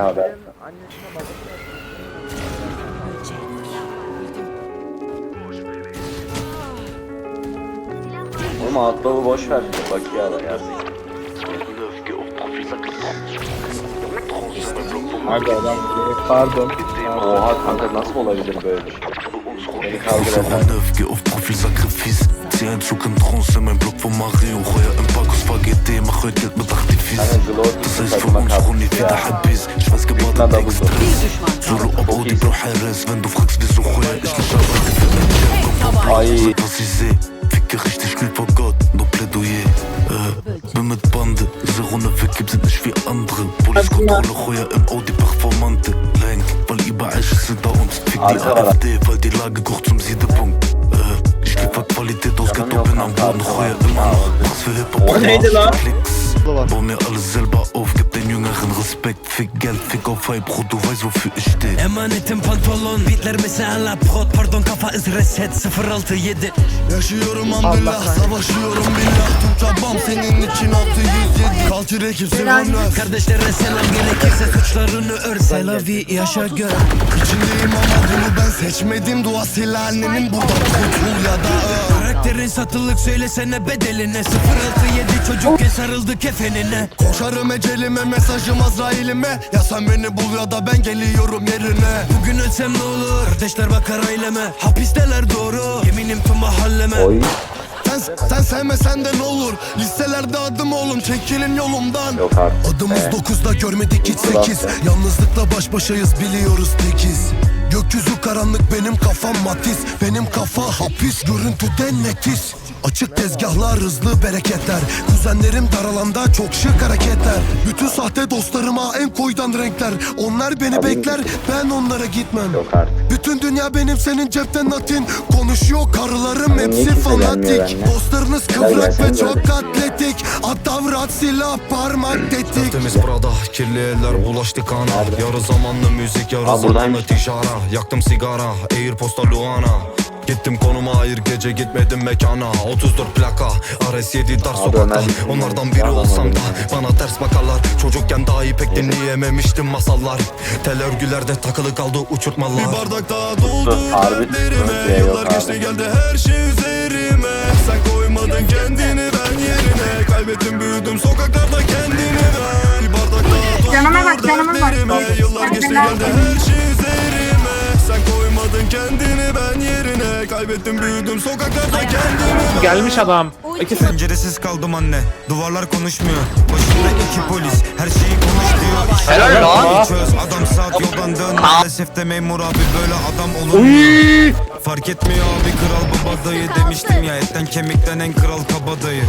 Ne haber? Annesine babasına Oğlum outlaw boş ver. Bak ya da. Abi adam pardon. Oha kanka nasıl olabilir böyle şey? Patiënt zoekend in Trance Mein Block von Mario Gooi een pak aus spaghetti, maar gooit het met activis Dat is voor ons gewoon niet wieder habis Ich weiß gebaut hat extra Zulu ab die bro, Harris Wenn du fragst, wieso Goya, ich nicht schaffe Die Filme checken, komm vorbei, was ich seh Ficke richtig spiel vor Gott, nur Plädoyer äh, Bin mit Bande, diese Runde vergibt sind nicht wie andere Polizkontrolle, Goya im Audi, Performante Lenk, weil überall Schüsse da und Fick die AfD, weil die Lage kocht zum Siedepunkt Qualität aus Canım Ghetto, yok bin am Boden, Heuer immer noch Was für Hip-Hop, O neydi lan? Bau mir alles selber auf, gib den Jüngeren Respekt Fick Geld, fick auf Hype, Bro, du weißt wofür ich steh Emanetim pantolon Beatler mesela prot Pardon kafa iz reset 067 Yaşıyorum hamdülillah Savaşıyorum billah Tüm çabam senin için 607 Kalçı rekip sevmez Kardeşlere selam gerekirse suçlarını ör Selavi yaşa gör İçindeyim ama ben seçmedim Dua silah annenin burada kurtul ya da öl Karakterin satılık söylesene bedeline. 067 çocukken sarıldı kefenine. Koşarım ecelime mesajım Azrail'ime. Ya sen beni bul ya da ben geliyorum yerine. Bugün ölsem ne olur? Kardeşler bakar aileme. Hapisteler doğru. Yeminim tüm mahalleme. Oy. Sen, sen sevmesen de ne olur? Listelerde adım oğlum çekilin yolumdan. Yok artık. Adımız Ee, 9'da görmedik hiç Ulan 8 sen. Yalnızlıkla baş başayız biliyoruz tekiz Gökyüzü karanlık benim kafam matiz. Benim kafa hapis görüntüden netiz Açık tezgahlar hızlı bereketler. Kuzenlerim dar alanda çok şık hareketler. Bütün sahte dostlarıma en koydan renkler. Onlar beni Abi- bekler ben onlara gitmem. Yok artık. bütün dünya benim senin cepten natin. Konuşuyor karılarım hepsi kimse gelmiyor fanatik. benimle? Dostlarınız kıvrak ve çok böyle. atletik Atavrat silah parmak tetik. Temiz Prada, kirli eller bulaştı kana Yarı zamanlı müzik, yarı Aa, zamanlı buradaymış. tijara Yaktım sigara, Airposta Luana Gittim konuma hayır gece gitmedim mekana. 34 plaka RS7 dar sokakta. Onlardan biri olsam da Bana ters bakarlar. Çocukken dahi pek dinleyememiştim masallar. Tel örgülerde takılı kaldı uçurtmalar. Bir bardak daha doldu dertlerime. yok Yıllar geçti geldi her şey üzerime. Sen koymadın kendini ben yerine. Kaybettim büyüdüm sokaklarda kendini ben. Bir bardak daha doldu Canıma bak, canıma bak. dertlerime. Yıllar geçti geldi her şey üzerime. Sen koymadın kendini ben yerine Kaybettim büyüdüm. Sokaklarda kendimi Gelmiş adam. İkisi Penceresiz kaldım anne. Duvarlar konuşmuyor. Başımda iki polis Helal lan. Çöz adam saat yoldan dön Maalesef de memur abi böyle adam olunmuyor Fark etmiyor abi kral baba dayı Demiştim ya. Etten kemikten en kral kabadayı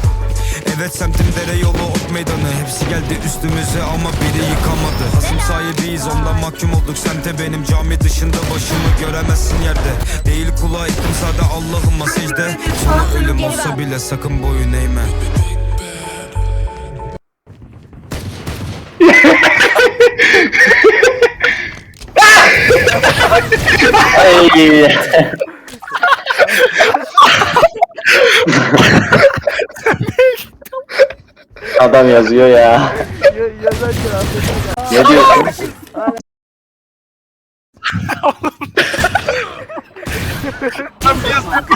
Evet semtin dere yolu ok meydanı. Hepsi geldi üstümüze ama biri yıkamadı. Hasım sahibiyiz ondan mahkum olduk. Semte benim cami dışında başımı göremezsin yerde. Değil kulağa ettim sade Allah'ıma secde Sonra ölüm olsa bile sakın boyun eğme Ay. Adam yazıyor ya. ya- yazarken affedersin. Ne diyorsun?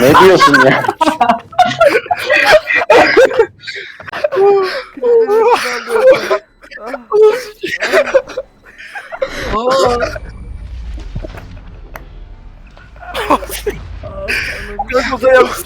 ne diyorsun ya? Çok uzağa yapıştı.